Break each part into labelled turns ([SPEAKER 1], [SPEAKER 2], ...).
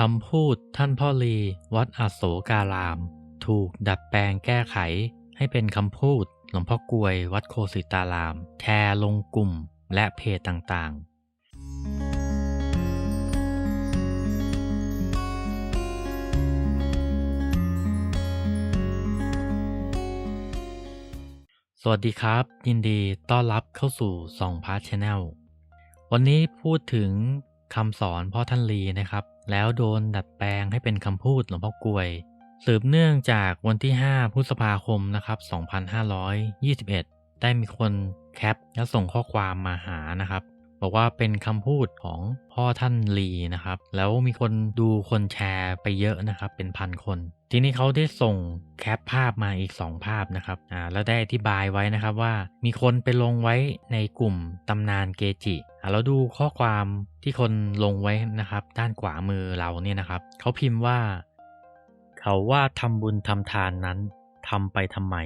[SPEAKER 1] คำพูดท่านพ่อลีวัดอโศการาม ถูกดัดแปลงแก้ไข ให้เป็นคำพูดหลวงพ่อกวยวัดโคสิตาราม แชร์ลงกลุ่มและเพจต่างๆสวัสดีครับ ยินดีต้อนรับเข้าสู่สองพาร์ทชแนลวันนี้พูดถึง คำสอนพ่อท่านลีนะครับ แล้วโดนดัดแปลงให้เป็นคำพูดหลวงพ่อกวย สืบเนื่องจากวันที่ 5 พฤษภาคมนะครับ 2521 ได้มีคนแคปและส่งข้อความมาหานะครับ บอกว่าเป็นคำพูดของพ่อท่านลีนะครับ แล้วมีคนดูคนแชร์ไปเยอะนะครับ เป็นพันคน ทีนี้เขาได้ส่งแคปภาพมาอีก 2 ภาพนะครับอ่าแล้วได้อธิบายไว้นะครับว่ามีคนไปลงไว้ในกลุ่มตำนานเกจิอ่าเราดูข้อความที่คนลงไว้นะครับ ด้านขวามือเราเนี่ยนะครับเขาพิมพ์ว่า เขาว่าทำบุญทำทานนั้นทำไปทำไม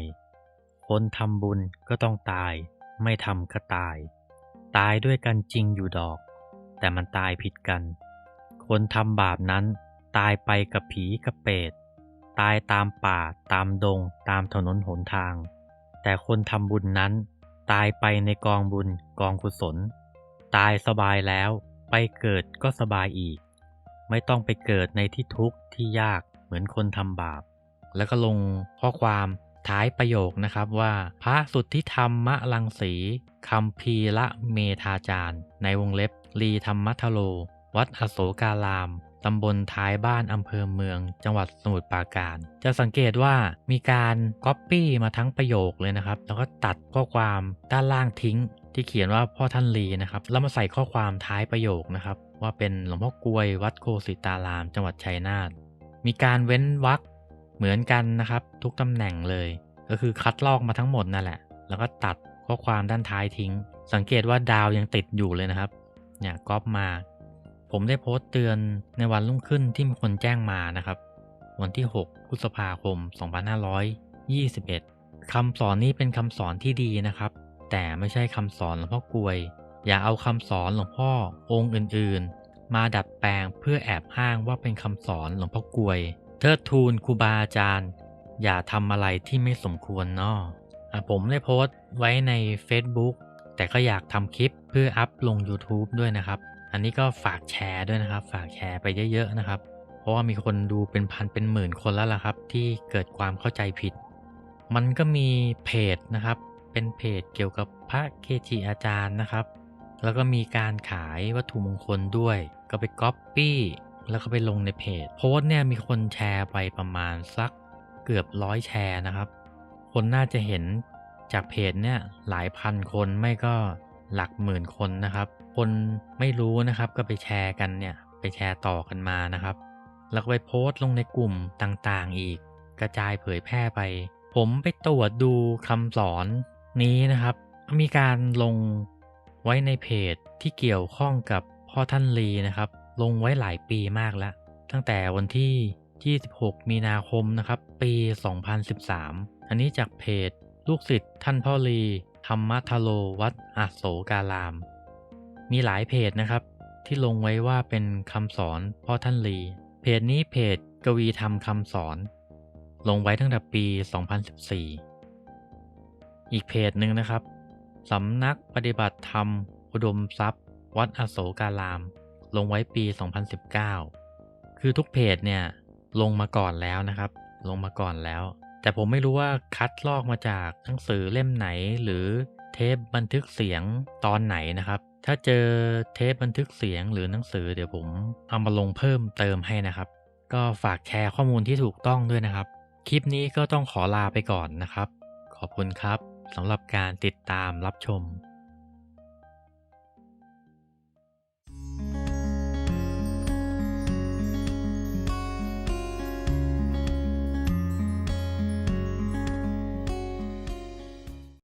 [SPEAKER 1] คนทำบุญก็ต้องตาย ไม่ทำก็ตาย ตายด้วยกันจริงอยู่ดอก แต่มันตายผิดกัน คนทำบาปนั้น ตายไปกับผีกับเปรตตายตามป่า ตามดง ตามถนนหนทาง แต่คนทำบุญนั้น ตายไปในกองบุญกองกุศล ตายสบายแล้วไปเกิดก็สบายอีก ไม่ต้องไปเกิดในที่ทุกข์ที่ยากเหมือนคนทำบาป แล้วก็ลงข้อความ ท้ายประโยคนะครับว่า พระสุทธิธรรมลังสีคำพีละเมธาจารย์ ในวงเล็บลีธรรมัทโล วัดอโศการามตำบลท้ายบ้านอำเภอเมือง จังหวัดสมุทรปราการ จะสังเกตว่ามีการก๊อปปี้มาทั้งประโยคเลยนะครับ แล้วก็ตัดข้อความด้านล่างทิ้ง ที่เขียนว่าพ่อท่านลีนะครับ แล้วมาใส่ข้อความท้ายประโยคนะครับ ว่าเป็นหลวงพ่อกลวยวัดโคสิตาราม จังหวัดชัยนาท มีการเว้นวรรค เหมือนกันนะครับ ทุกตำแหน่งเลย ก็คือคัดลอกมาทั้งหมดนั่นแหละ แล้วก็ตัดข้อความด้านท้ายทิ้ง สังเกตว่าดาวยังติดอยู่เลยนะครับ เนี่ยก๊อปมา ผมได้โพสต์เตือนในวันรุ่งขึ้นที่มีคนแจ้งมานะครับ วันที่ 6 พฤษภาคม 2521 คำสอนนี้เป็นคำสอนที่ดีนะครับ แต่ไม่ใช่คำสอนหลวงพ่อกลวย อย่าเอาคำสอนหลวงพ่อองค์อื่นๆ มาดัดแปลงเพื่อแอบอ้างว่าเป็นคำสอนหลวงพ่อกลวย เทิดทูนครูบาอาจารย์ อย่าทำอะไรที่ไม่สมควรเนาะอะผมได้โพสต์ไว้ใน Facebook แต่ก็อยากทำคลิปเพื่ออัพลง YouTube ด้วยนะครับ อันนี้ก็ฝากแชร์ด้วยนะครับ ฝากแชร์ไปเยอะๆนะครับ เพราะว่ามีคนดูเป็นพันเป็นหมื่นคนแล้วล่ะครับ ที่เกิดความเข้าใจผิด มันก็มีเพจนะครับ เป็นเพจเกี่ยวกับพระเกจิอาจารย์นะครับ แล้วก็มีการขายวัตถุมงคลด้วย ก็ไปก๊อปปี้ แล้วก็ไปลงในเพจ โพสเนี่ยมีคนแชร์ไปประมาณสักเกือบร้อยแชร์นะครับ คนน่าจะเห็นจากเพจเนี่ยหลายพันคนไม่ก็หลักหมื่นคนนะครับ คนไม่รู้นะครับก็ไปแชร์กันเนี่ยไปแชร์ต่อกันมานะครับ แล้วก็ไปโพสต์ลงในกลุ่มต่างๆอีก กระจายเผยแพร่ไป ผมไปตรวจดูคำสอนนี้นะครับ มีการลงไว้ในเพจที่เกี่ยวข้องกับพ่อท่านลีนะครับ ลงไว้หลายปีมากแล้ว ตั้งแต่วันที่ 26 มีนาคมนะครับ ปี 2013 อันนี้จากเพจ ลูกศิษย์ท่านพ่อลีธรรมทโลวัดอโศการาม มีหลายเพจนะครับ ที่ลงไว้ว่าเป็นคำสอนพ่อท่านลี เพจนี้เพจกวีธรรมคำสอน ลงไว้ตั้งแต่ปี 2014 อีกเพจหนึ่งนะครับสำนักปฏิบัติธรรม อุดมทรัพย์ วัดอโศการาม ลงไว้ปี 2019 คือทุกเพจเนี่ยลงมาก่อนแล้วนะครับ ลงมาก่อนแล้ว แต่ผมไม่รู้ว่าคัดลอกมาจากหนังสือเล่มไหนหรือเทปบันทึกเสียงตอนไหนนะครับ ถ้าเจอเทปบันทึกเสียงหรือหนังสือเดี๋ยวผมเอามาลงเพิ่มเติมให้นะครับ ก็ฝากแชร์ข้อมูลที่ถูกต้องด้วยนะครับ คลิปนี้ก็ต้องขอลาไปก่อนนะครับ ขอบคุณครับสำหรับการติดตามรับชม